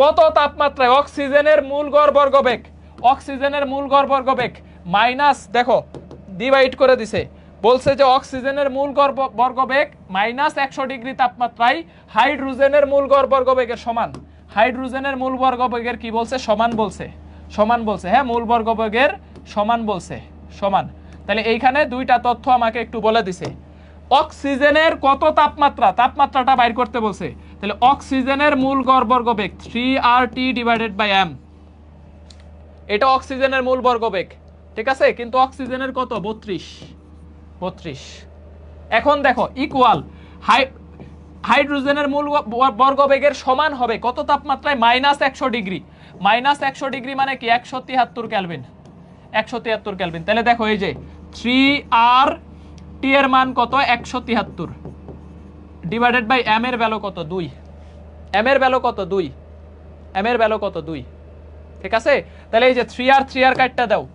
কত তাপমাত্রায় অক্সিজেনের মূল গড় বর্গবেগ অক্সিজেনের মূল গড় বর্গবেগ মাইনাস, দেখো ডিভাইড করে দিছে। বলছে যে অক্সিজেনের মূল গড় বর্গবেগ মাইনাস একশো ডিগ্রি তাপমাত্রায় হাইড্রোজেনের মূল গড় বর্গবেগের সমান। হাইড্রোজেনের মূল বর্গবেগের কি বলছে? সমান বলছে। সমান বলছে। হ্যাঁ মূল বর্গবেগের সমান বলছে। সমান। তাহলে এইখানে দুইটা তথ্য আমাকে একটু বলে দিছে। অক্সিজেনের কত তাপমাত্রা? তাপমাত্রাটা বাইর করতে বলছে। তাহলে অক্সিজেনের মূল গড় বর্গবেগ three R T divided by M এটা অক্সিজেনের মূল বর্গবেগ ঠিক আছে? কিন্তু অক্সিজেনের কত? বত্রিশ। বত্রিশ। এখন দেখো ইকুয়াল হাই, হাইড্রোজেনের মূল বর্গবেগের সমান হবে কত তাপমাত্রায়? মাইনাস একশো ডিগ্রি। মাইনাস একশো ডিগ্রি মানে কি? একশো তিয়াত্তর ক্যালভিন একশো তিয়াত্তর ক্যালভিন তাহলে দেখো এই যে থ্রি আর টি এর মান কত? একশো তিয়াত্তর ডিভাইডেড বাই এম এর ভ্যালু কত? দুই। এম এর ভ্যালু কত? দুই। এম এর ভ্যালু কত? দুই। ঠিক আছে? তাহলে এই যে থ্রি আর থ্রি আর কাটটা দাও।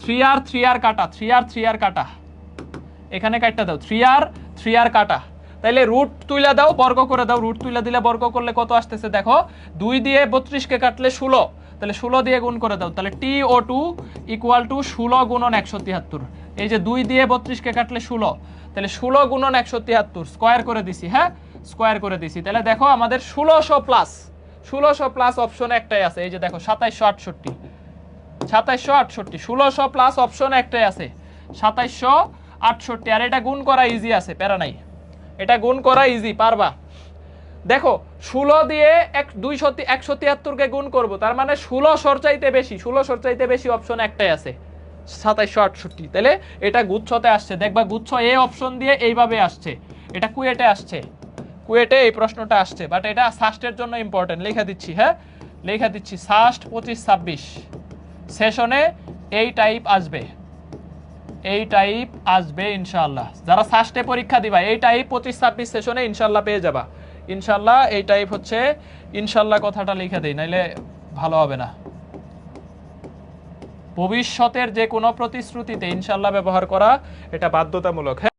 থ্রি আর থ্রি আর কাটা থ্রি আর থ্রি আর কাটা। এখানে কাটটা দাও। থ্রি আর থ্রি আর কাটা। তাইলে রুট তুইলা দাও, বর্গ করে দাও। রুট তুইলা দিলে বর্গ করলে কত আসতেছে? দেখো, দুই দিয়ে বত্রিশকে কাটলে ষোলো। তাহলে ষোলো দিয়ে গুণ করে দাও, তাহলে T O two equal to ষোলো গুণন একশো তিয়াত্তর। এই যে দুই দিয়ে বত্রিশকে কাটলে ষোলো, তাহলে ষোলো গুণন একশো তিয়াত্তর স্কোয়ার করে দিছি হ্যাঁ? স্কোয়ার করে দিছি। তাহলে দেখো আমাদের ষোলোশো প্লাস ষোলোশো প্লাস অপশন একটাই আছে। এই যে দেখো, সাতাইশশো আটষট্টি সাতাইশশো আটষট্টি, ষোলোশো প্লাস অপশন একটাই আছে। সাতাইশশো আটষট্টি, আর এটা গুণ করা ইজি আছে, প্যারা নাই। এটা গুণ করা ইজি পারবা? দেখো, ষোলো দিয়ে এক দুইশো একশো তিয়াত্তরকে গুণ করব, তার মানে ষোলো সরচাইতে বেশি, ষোলো সরচাইতে বেশি অপশন একটাই আছে, সাতাইশশো আটষট্টি। তাহলে এটা গুচ্ছতে আসছে, দেখবা গুচ্ছ এ অপশন দিয়ে এইভাবে আসছে, এটা কুয়েটে আসছে, কুয়েটে এই প্রশ্নটা আসছে বাট এটা সাস্টের জন্য ইম্পর্টেন্ট লেখা দিচ্ছি হ্যাঁ? লেখা দিচ্ছি, সাস্ট পঁচিশ ছাব্বিশ, সেশনে এই টাইপ আসবে, এই টাইপ আসবে ইনশাল্লাহ যারা সাস্টে পরীক্ষা দিবা, এই টাইপ পঁচিশ ছাব্বিশ সেশনে ইনশাল্লাহ পেয়ে যাবা। ইনশাল্লাহ এই টাইপ হচ্ছে, ইনশাল্লাহ কথাটা লিখে দেই, নাইলে ভালো হবে না। ভবিষ্যতের যে কোনো প্রতিশ্রুতিতে ইনশাল্লাহ ব্যবহার করা এটা বাধ্যতামূলক। হ্যাঁ?